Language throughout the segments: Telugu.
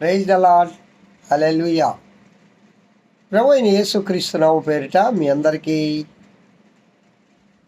ప్రైజ్ ద లాడ్ హలెలుయా ప్రభు అయిన పేరిట మీ అందరికీ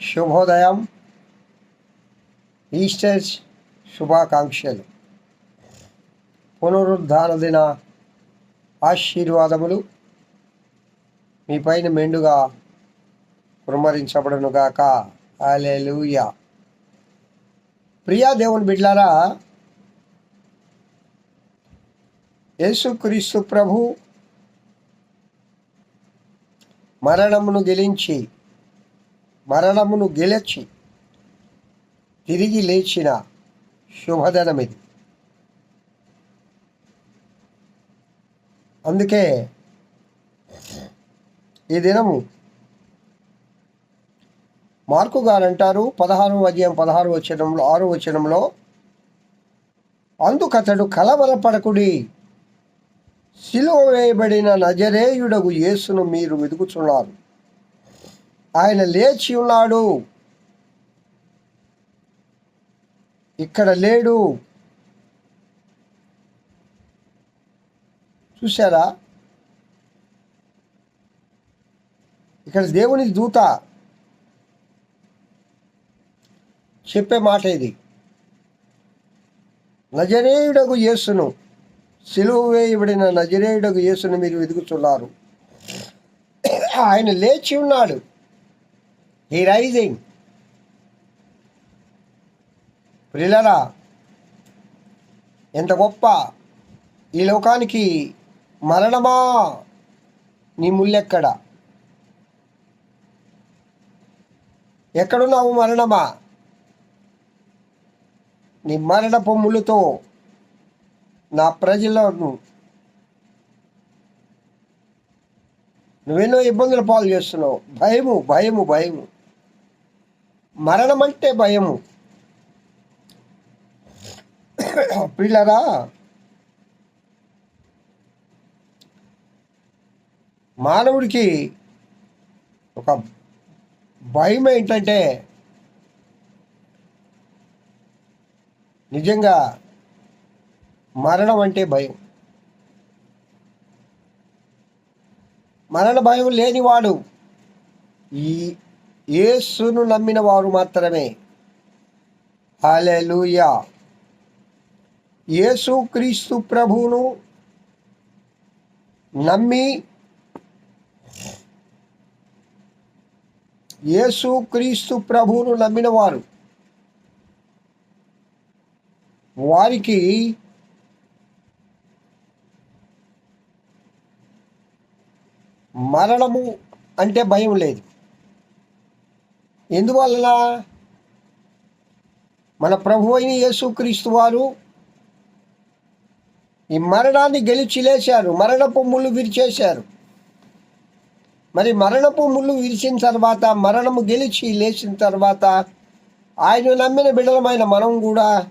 శుభోదయం ఈస్టర్ శుభాకాంక్షలు. పునరుద్ధాన దిన ఆశీర్వాదములు మీ పైన మెండుగా కుమరించబడునుగాక అలెలుయా ప్రియా దేవుని బిడ్లారా యేసుక్రీస్తు ప్రభు మరణమును గెలించి మరణమును గెలిచి తిరిగి లేచిన శుభదనం ఇది అందుకే ఈ దినము మార్కు గారు అంటారు పదహారు అధ్యాయం పదహారు వచనంలో ఆరు వచనంలో అందుకతడు కలవరపడకుడి శిలువ వేయబడిన నజరేయుడగు యేసును మీరు వెతుకుచున్నారు. ఆయన లేచి ఉన్నాడు. ఇక్కడ లేడు. చూసారా ఇక్కడ దేవుని దూత చెప్పే మాట ఇది. నజరేయుడగు యేసును సిలువ వేయబడిన నజరేయుడకు యేసును మీరు వెతుకుతున్నారు ఆయన లేచి ఉన్నాడు. ఈ రైజింగ్ ప్రిలరా ఎంత గొప్ప ఈ లోకానికి మరణమా నీ ముళ్ళెక్కడ ఎక్కడున్నావు మరణమా? నీ మరణ పొమ్ములతో నా ప్రజలను నువ్వెన్నో ఇబ్బందులు పాలు చేస్తున్నావు. భయము భయము భయము. మరణం అంటే భయము. పిల్లరా మానవుడికి ఒక భయం ఏంటంటే నిజంగా మరణం అంటే భయం. మరణ భయం లేనివాడు ఈ యేసును నమ్మిన వారు మాత్రమే. హాలెలూయా యేసు క్రీస్తు ప్రభువును నమ్మి యేసు క్రీస్తు ప్రభువును నమ్మిన వారు వారికి మరణము అంటే భయం లేదు. ఎందువలన? మన ప్రభు అయిన యేసుక్రీస్తు వారు ఈ మరణాన్ని గెలిచి లేచారు. మరణపు ముళ్ళు విరిచేశారు. మరి మరణపు ముళ్ళు విరిచిన తర్వాత మరణము గెలిచి లేచిన తర్వాత ఆయన నమ్మిన బిడలమైన మనం కూడా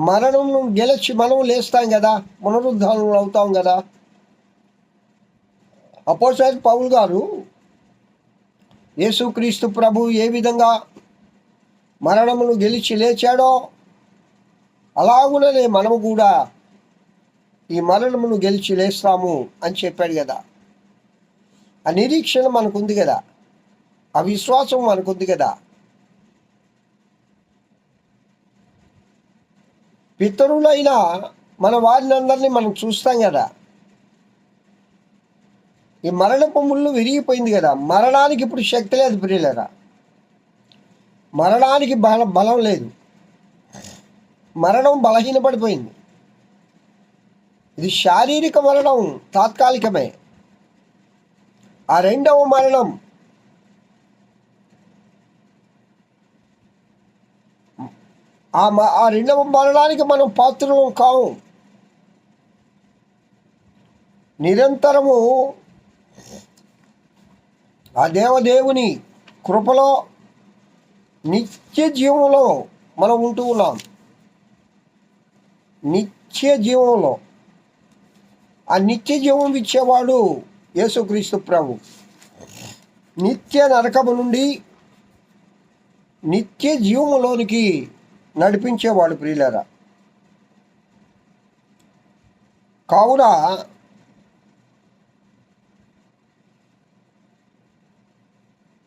మరణం గెలిచి మనం లేస్తాం కదా పునరుద్ధానం అవుతాం కదా. అపోసారి పౌల్ గారు యేసుక్రీస్తు ప్రభు ఏ విధంగా మరణమును గెలిచి లేచాడో అలాగుననే మనము కూడా ఈ మరణమును గెలిచి లేస్తాము అని చెప్పాడు కదా. ఆ నిరీక్షణ మనకుంది కదా. ఆ విశ్వాసం మనకుంది కదా. పితరులైన మన వారిని అందరినీ మనం చూస్తాం కదా. ఈ మరణపు ముళ్ళు విరిగిపోయింది కదా. మరణానికి ఇప్పుడు శక్తి లేదు ప్రియులరా. మరణానికి బల బలం లేదు. మరణం బలహీనపడిపోయింది. ఇది శారీరక మరణం తాత్కాలికమే. ఆ రెండవ మరణం ఆ ఆ రెండవ మరణానికి మనం పాత్రలం కావు. నిరంతరము ఆ దేవదేవుని కృపలో నిత్య జీవంలో మనం ఉంటూ ఉన్నాం. నిత్య జీవంలో ఆ నిత్య జీవం ఇచ్చేవాడు యేసుక్రీస్తు ప్రభు. నిత్య నరకము నుండి నిత్య జీవములోనికి నడిపించేవాడు ప్రియులరా. కావున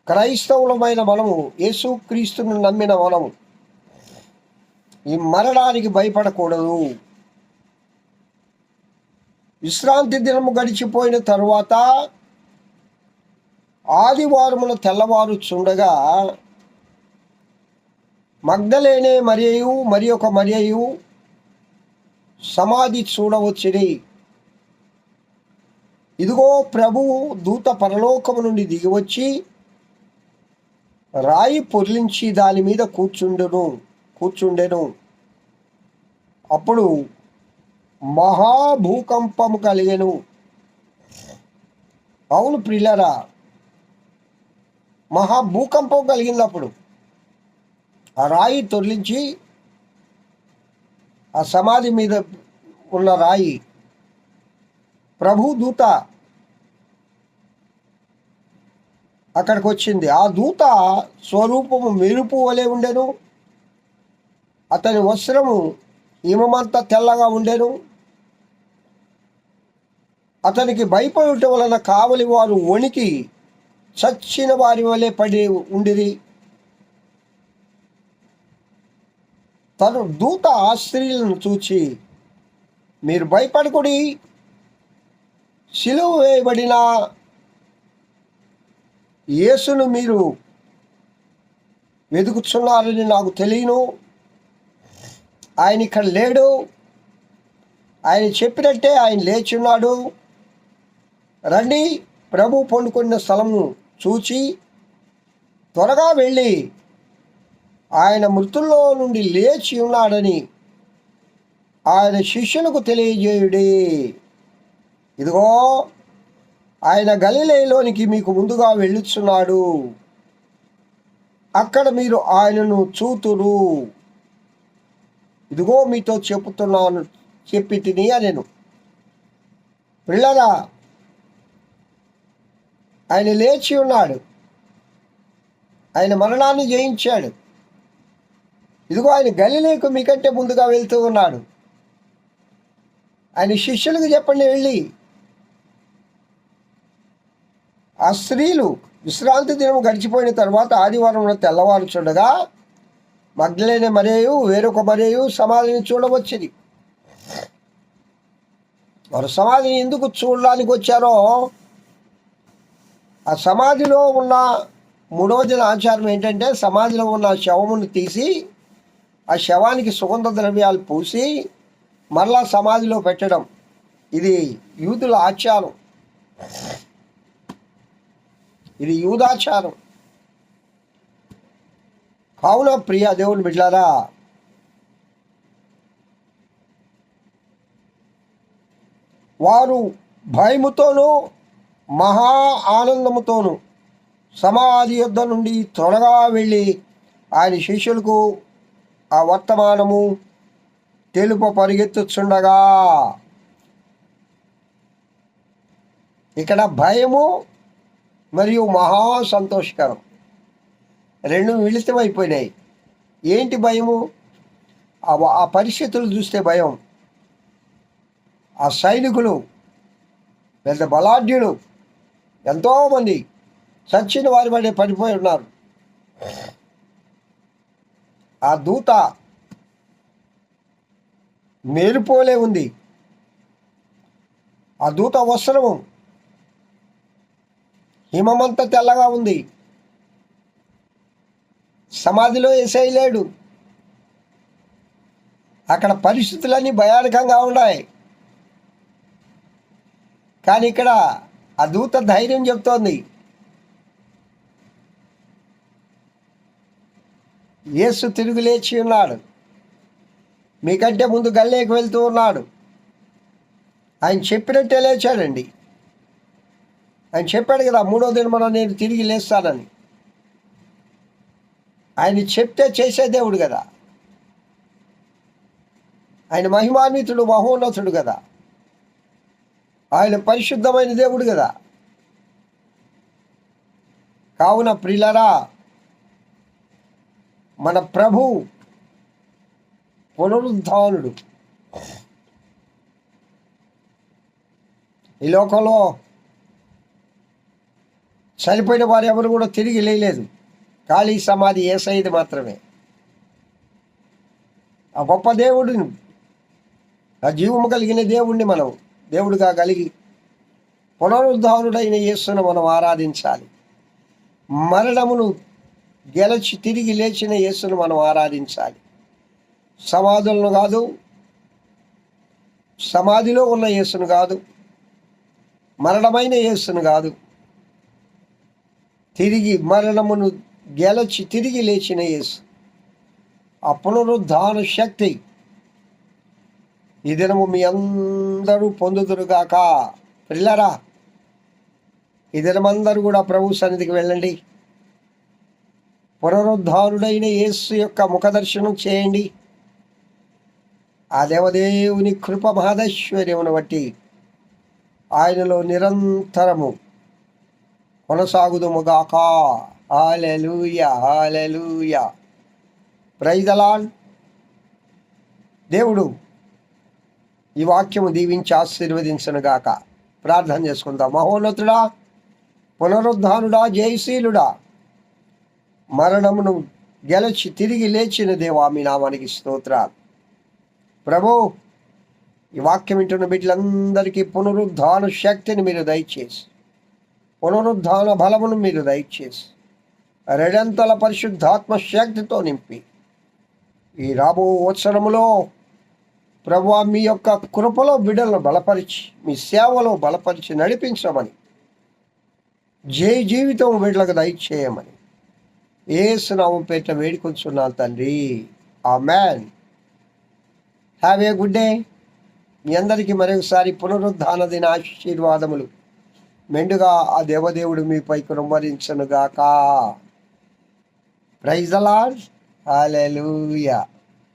క్రైస్తవులమైన మనము యేసుక్రీస్తును నమ్మిన మనము ఈ మరణానికి భయపడకూడదు. విశ్రాంతి దినము గడిచిపోయిన తరువాత ఆదివారమున తెల్లవారు చుండగా మగ్ధలేనే మరియు మరి ఒక మరియు సమాధి చూడవచ్చిరి ఇదిగో ప్రభువు దూత పరలోకము నుండి దిగివచ్చి రాయి పొర్లించి దాని మీద కూర్చుండెను కూర్చుండెను. అప్పుడు మహాభూకంపము కలిగెను. అవును ప్రిల్లరా మహాభూకంపం కలిగింది అప్పుడు ఆ రాయి తొలించి ఆ సమాధి మీద ఉన్న రాయి ప్రభు దూత అక్కడికి వచ్చింది ఆ దూత స్వరూపము మెరుపు వలె ఉండెను. అతని వస్త్రము హిమమంతా తెల్లగా ఉండెను. అతనికి భయపడటం వలన కావలి వారు వణికి చచ్చిన వారి వలె పడి ఉండిరి. తను దూత ఆశ్చర్యలను చూచి మీరు భయపడకుడి. సిలువ వేయబడిన యేసును మీరు వెతుకుతున్నారని నాకు తెలియను. ఆయన ఇక్కడ లేడు. ఆయన చెప్పినట్టే ఆయన లేచున్నాడు. రండి ప్రభు పండుకున్న స్థలము చూచి త్వరగా వెళ్ళి ఆయన మృతుల్లో నుండి లేచి ఉన్నాడని ఆయన శిష్యులకు తెలియజేయుడి. ఇదిగో ఆయన గలిలేలోనికి మీకు ముందుగా వెళ్ళుచున్నాడు. అక్కడ మీరు ఆయనను చూతురు. ఇదిగో మీతో చెప్పుతున్నాను చెప్పి తిని నేను పిల్లరా ఆయన లేచి ఉన్నాడు. ఆయన మరణాన్ని జయించాడు. ఇదిగో ఆయన గలిలేకు మీకంటే ముందుగా వెళ్తూ ఉన్నాడు. ఆయన శిష్యులకు చెప్పండి వెళ్ళి. ఆ స్త్రీలు విశ్రాంతి దినం గడిచిపోయిన తర్వాత ఆదివారంలో తెల్లవారు చూడగా మరేయు వేరొక మరేయు సమాధిని చూడవచ్చింది వారు సమాధిని ఎందుకు చూడడానికి వచ్చారో ఆ సమాధిలో ఉన్న మూడవ దిన ఆచారం ఏంటంటే సమాధిలో ఉన్న శవమును తీసి ఆ శవానికి సుగంధ ద్రవ్యాలు పూసి మరలా సమాధిలో పెట్టడం. ఇది యూదుల ఆచారం. ఇది యూదాచారం. కావున ప్రియ దేవుని బిడ్డారా వారు భయముతోనూ మహా ఆనందముతోనూ సమాధి యుద్ధ నుండి త్వరగా వెళ్ళి ఆయన శిష్యులకు ఆ వర్తమానము తెలుపు పరిగెత్తుచుండగా. ఇక్కడ భయము మరియు మహా సంతోషకరం. రెండు మిళితమైపోయినాయి ఏంటి భయము? ఆ ఆ పరిస్థితులు చూస్తే భయం. ఆ సైనికులు పెద్ద బలాఢ్యులు ఎంతోమంది చచ్చిన వారి పడే పడిపోయి ఉన్నారు. ఆ దూత మేలుపోలే ఉంది. ఆ దూత వస్త్రము హిమమంతా తెల్లగా ఉంది. సమాధిలో ఎసై లేడు. అక్కడ పరిస్థితులన్నీ భయానకంగా ఉన్నాయి. కానీ ఇక్కడ ఆ దూత ధైర్యం చెప్తోంది. యేసు తిరిగి లేచి ఉన్నాడు. మీకంటే ముందు గల్లేకి వెళ్తూ ఉన్నాడు. ఆయన చెప్పినట్టే లేచాడండి. ఆయన చెప్పాడు కదా మూడో దినమన నేను తిరిగి లేస్తానని. ఆయన చెప్తే చేసే దేవుడు కదా. ఆయన మహిమాన్వితుడు మహోన్నతుడు కదా. ఆయన పరిశుద్ధమైన దేవుడు కదా. కావున ప్రిలరా మన ప్రభు పునరుద్ధానుడు. ఈ లోకంలో చనిపోయిన వారు ఎవరు కూడా తిరిగి లేలేదు. ఖాళీ సమాధి ఏసైది మాత్రమే. ఆ గొప్ప దేవుడిని ఆ జీవము కలిగిన దేవుణ్ణి మనం దేవుడిగా కలిగి పునరుద్ధానుడైన యేసును మనం ఆరాధించాలి. మరణమును గెలచి తిరిగి లేచిన యేసును మనం ఆరాధించాలి. సమాధులను కాదు సమాధిలో ఉన్న యేసును కాదు మరణమైన యేసును కాదు తిరిగి మరణమును గెలచి తిరిగి లేచిన యేసు. ఆ పునరుద్ధాన శక్తి ఈ దినము మీ అందరూ పొందుదురుగాక పిల్లరా ఈ దినమందరూ కూడా ప్రభు సన్నిధికి వెళ్ళండి. పునరుద్ధారుడైన యేసు యొక్క ముఖదర్శనం చేయండి. ఆ దేవదేవుని కృప మహదైశ్వర్యమును బట్టి ఆయనలో నిరంతరము కొనసాగుదుముగాక. హాలెలూయ హాలెలూయ ప్రైదలాన్ దేవుడు ఈ వాక్యము దీవించి ఆశీర్వదించనుగాక. ప్రార్థన చేసుకుందాం. మహోన్నతుడా పునరుద్ధానుడా జయశీలుడా. మరణమును గెలచి తిరిగి లేచిన దేవా మీ నామానికి స్తోత్రాలు. ప్రభు ఈ వాక్యం వింటున్న బిడ్డలందరికీ పునరుద్ధాన శక్తిని మీరు దయచేసి పునరుద్ధాన బలమును మీరు దయచేసి రెండంతల పరిశుద్ధాత్మ శక్తితో నింపి ఈ రాబో ఉత్సరములో ప్రభు మీ యొక్క కృపలో బిడ్డలను బలపరిచి మీ సేవలో బలపరిచి నడిపించమని జై జీవితం బిడ్డలకు దయచేయమని ఏసునామం పేట వేడుకొంచున్నాను తండ్రి. Amen have a good day మీ అందరికీ మరొకసారి పునరుద్ధాన దిన ఆశీర్వాదములు. మెండుగా ఆ దేవదేవుడు మీపై కురంభరించనుగాక ప్రైజ్ అలాడ్ హాలూయా